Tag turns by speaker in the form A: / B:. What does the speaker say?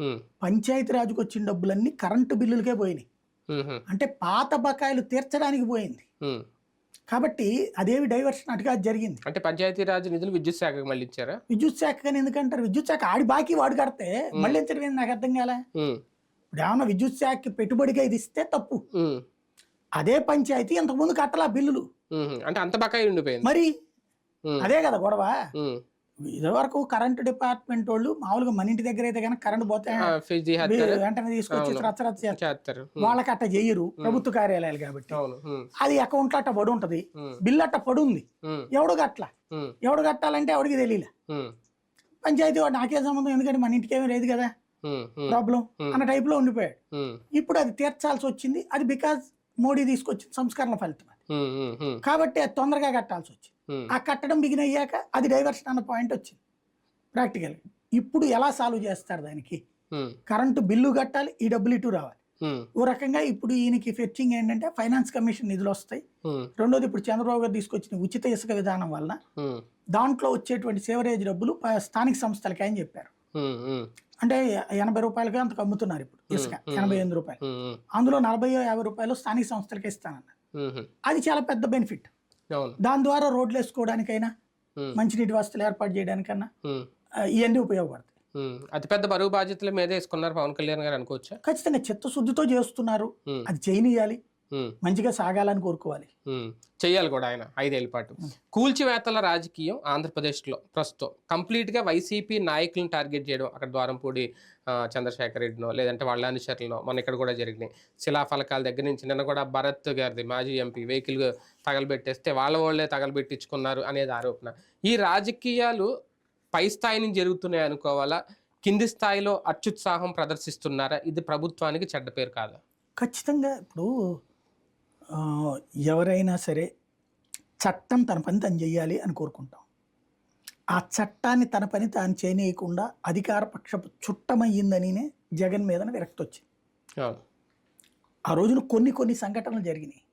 A: ఉమ్,
B: పంచాయతీ రాజుకు వచ్చిన డబ్బులన్నీ కరెంటు బిల్లులకే పోయినాయి. అంటే పాత బకాయిలు తీర్చడానికి పోయింది. కాబట్టి అదేవి డైవర్షన్ అటుగా జరిగింది.
A: అంటే పంచాయతీరాజ్ నిధులు విద్యుత్ శాఖకు మళ్ళీ ఇచ్చారా?
B: విద్యుత్ శాఖ కానీ ఎందుకంటారు? విద్యుత్ శాఖ ఆడి బాకీ వాడు కడితే మళ్ళీ ఎంత జరిగింది నాకు అర్థం కాలే? ఇప్పుడు ఏమన్నా విద్యుత్ శాఖకి పెట్టుబడిగా ఇది ఇస్తే తప్పు. అదే పంచాయతీ ఇంతకుముందు కట్టలా బిల్లులు.
A: అంటే అంత బకాయి ఉండిపోయింది.
B: మరి అదే కదా గొడవ. ఇదివరకు కరెంటు డిపార్ట్మెంట్ వాళ్ళు మామూలుగా మన ఇంటి దగ్గర అయితే కనుక కరెంట్ పోతే వెంటనే తీసుకొచ్చి
A: అవును.
B: రచ్చ రచ్చ చేస్తారు. వాళ్ళకి అట్ట చెయ్యరు ప్రభుత్వ కార్యాలయాలు కాబట్టి. అది అకౌంట్ అట్ట పడి ఉంటది. బిల్లు అట్ట పడి ఉంది. ఎవడు కట్ల ఎవడు కట్టాలంటే ఎవడికి తెలియలే? పంచాయతీ వాడు నాకేం సంబంధం ఎందుకంటే మన ఇంటికి ఏమీ లేదు కదా. ప్రాబ్లం. అన్న టైప్లో ఉండిపోయాడు. ఇప్పుడు అది తీర్చాల్సి వచ్చింది. అది బికాజ్ మోడీ తీసుకొచ్చిన సంస్కరణ ఫలితం అది. కాబట్టి అది తొందరగా కట్టాల్సి వచ్చింది. ఆ కట్టడం బిగిన్ అయ్యాక అది డైవర్షన్ అన్న పాయింట్ వచ్చింది. ప్రాక్టికల్ ఇప్పుడు ఎలా సాల్వ్ చేస్తారు దానికి? కరెంటు బిల్లు కట్టాలి ఈ డబ్బులు ఇటు రావాలి.
A: ఉమ్,
B: ఓ రకంగా ఇప్పుడు ఈయనకి ఫెచ్చింగ్ ఏంటంటే ఫైనాన్స్ కమిషన్ నిధులు వస్తాయి. రెండోది ఇప్పుడు చంద్రబాబు గారు తీసుకొచ్చిన ఉచిత ఇసుక విధానం వలన దాంట్లో వచ్చేటువంటి సేవరేజ్ డబ్బులు స్థానిక సంస్థలకి అని చెప్పారు. అంటే ఎనభై రూపాయలకి అంతకు అమ్ముతున్నారు ఇప్పుడు ఇసుక. ఎనభై ఎనిమిది రూపాయలు. అందులో నలభై యాభై రూపాయలు స్థానిక సంస్థలకి ఇస్తానన్నారు. అది చాలా పెద్ద బెనిఫిట్ దాని ద్వారా రోడ్లు వేసుకోవడానికైనా మంచినీటి వసతులు ఏర్పాటు చేయడానికన్నా ఇవన్నీ ఉపయోగపడతాయి.
A: అతిపెద్ద బరువు బాధ్యతల మీదే వేసుకున్నారు పవన్ కళ్యాణ్ గారు అనుకోవచ్చా?
B: ఖచ్చితంగా చిత్తశుద్ధితో చేస్తున్నారు. అది చేయనియాలి. మంచిగా సాగాలని కోరుకోవాలి.
A: ఉమ్. చెయ్యాలి కూడా ఆయన ఐదేళ్ళ పాటు. కూల్చివేతల రాజకీయం ఆంధ్రప్రదేశ్లో ప్రస్తుతం. కంప్లీట్గా వైసీపీ నాయకులను టార్గెట్ చేయడం అక్కడ ద్వారంపూడి చంద్రశేఖర్ రెడ్డినో లేదంటే వాళ్ళ అనుచరులనో మన ఇక్కడ కూడా జరిగినాయి. శిలాఫలకాల దగ్గర నుంచి నిన్న కూడా భరత్ గారిది మాజీ ఎంపీ వెహికల్ తగలబెట్టేస్తే వాళ్ళ వాళ్ళే తగలబెట్టించుకున్నారు అనేది ఆరోపణ. ఈ రాజకీయాలు పై స్థాయి నుంచి జరుగుతున్నాయి అనుకోవాలా? కింది స్థాయిలో అత్యుత్సాహం ప్రదర్శిస్తున్నారా? ఇది ప్రభుత్వానికి చెడ్డ పేరు కాదా?
B: ఖచ్చితంగా ఇప్పుడు ఎవరైనా సరే చట్టం తన పని తను చేయాలి అని కోరుకుంటాం. ఆ చట్టాన్ని తన పని తాను చేయనీయకుండా అధికార పక్షపు చుట్టమయ్యిందనినే జగన్ మీదన విరక్తి వచ్చింది ఆ రోజున కొన్ని కొన్ని సంఘటనలు జరిగినాయి.